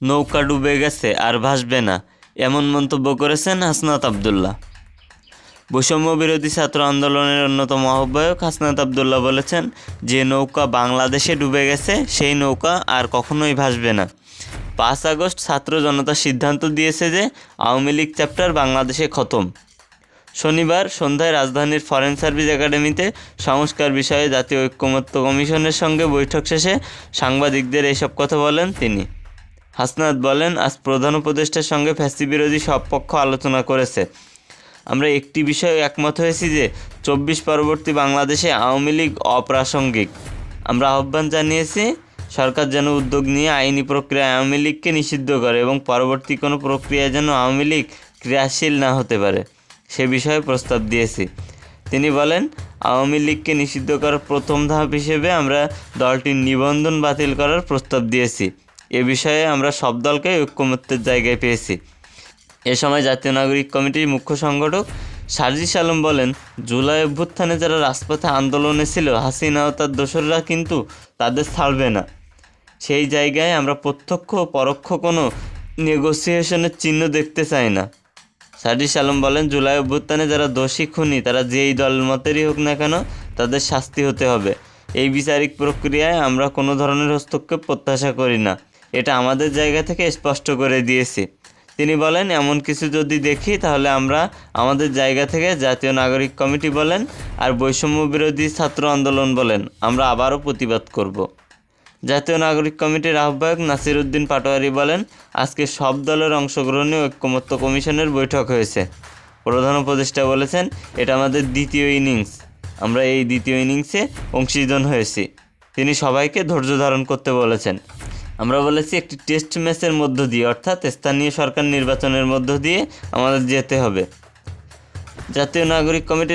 নৌকা ডুবে গেছে আর ভাসবে না, এমন মন্তব্য করেছেন হাসনাত আবদুল্লাহ। বৈষম্য বিরোধী ছাত্র আন্দোলনের অন্যতম আহ্বায়ক হাসনাত আবদুল্লাহ বলেছেন, যে নৌকা বাংলাদেশে ডুবে গেছে, সেই নৌকা আর কখনোই ভাসবে না। পাঁচ আগস্ট ছাত্র জনতা সিদ্ধান্ত দিয়েছে যে আওয়ামী লীগ চ্যাপ্টার বাংলাদেশে খতম। শনিবার সন্ধ্যায় রাজধানীর ফরেন সার্ভিস একাডেমিতে সংস্কার বিষয়ে জাতীয় ঐক্যমত্য কমিশনের সঙ্গে বৈঠক শেষে সাংবাদিকদের এইসব কথা বলেন তিনি। হাসনাত বলেন, আজ প্রধান উপদেষ্টার সঙ্গে ফ্যাসি বিরোধী সব পক্ষ আলোচনা করেছে। আমরা একটি বিষয়ে একমত হয়েছি যে, চব্বিশ পরবর্তী বাংলাদেশে আওয়ামী লীগ অপ্রাসঙ্গিক। আমরা আহ্বান জানিয়েছি, সরকার যেন উদ্যোগ নিয়ে আইনি প্রক্রিয়া আওয়ামী লীগকে নিষিদ্ধ করে এবং পরবর্তী কোনো প্রক্রিয়ায় যেন আওয়ামী লীগ ক্রিয়াশীল না হতে পারে, সে বিষয়ে প্রস্তাব দিয়েছি। তিনি বলেন, আওয়ামী লীগকে নিষিদ্ধ করার প্রথম ধাপ হিসেবে আমরা দলটির নিবন্ধন বাতিল করার প্রস্তাব দিয়েছি। এ বিষয়ে আমরা সব দলকে ঐক্যমত্যের জায়গায় পেয়েছি। এ সময় জাতীয় নাগরিক কমিটির মুখ্য সংগঠক সার্জিস আলম বলেন, জুলাই অভ্যুত্থানে যারা রাজপথে আন্দোলনে ছিল, হাসিনা ও তার দোসররা কিন্তু তাদের ছাড়বে না। সেই জায়গায় আমরা প্রত্যক্ষ পরোক্ষ কোনো নেগোসিয়েশনের চিহ্ন দেখতে চাই না। সার্জিস আলম বলেন, জুলাই অভ্যুত্থানে যারা দোষী খুনি, তারা যেই দল মতেরই হোক না কেন তাদের শাস্তি হতে হবে। এই বিচারিক প্রক্রিয়ায় আমরা কোনো ধরনের হস্তক্ষেপ প্রত্যাশা করি না। এটা আমাদের জায়গা থেকে স্পষ্ট করে দিয়েছি। তিনি বলেন, এমন কিছু যদি দেখি, তাহলে আমরা আমাদের জায়গা থেকে জাতীয় নাগরিক কমিটি বলেন আর বৈষম্য বিরোধী ছাত্র আন্দোলন বলেন। আমরা আবারও প্রতিবাদ করব। জাতীয় নাগরিক কমিটির আহ্বায়ক নাসির উদ্দিন পাটোয়ারি বলেন, আজকে সব দলের অংশগ্রহণে ঐক্যমত্য কমিশনের বৈঠক হয়েছে। প্রধান উপদেষ্টা বলেছেন, এটা আমাদের দ্বিতীয় ইনিংস। আমরা এই দ্বিতীয় ইনিংসে অংশীজন হয়েছি। তিনি সবাইকে ধৈর্য ধারণ করতে বলেছেন। আমরা বলেছি একটি টেস্ট ম্যাচের মধ্য দিয়ে, অর্থাৎ স্থানীয় সরকার নির্বাচনের মধ্য দিয়ে আমাদের যেতে হবে। জাতীয় নাগরিক কমিটির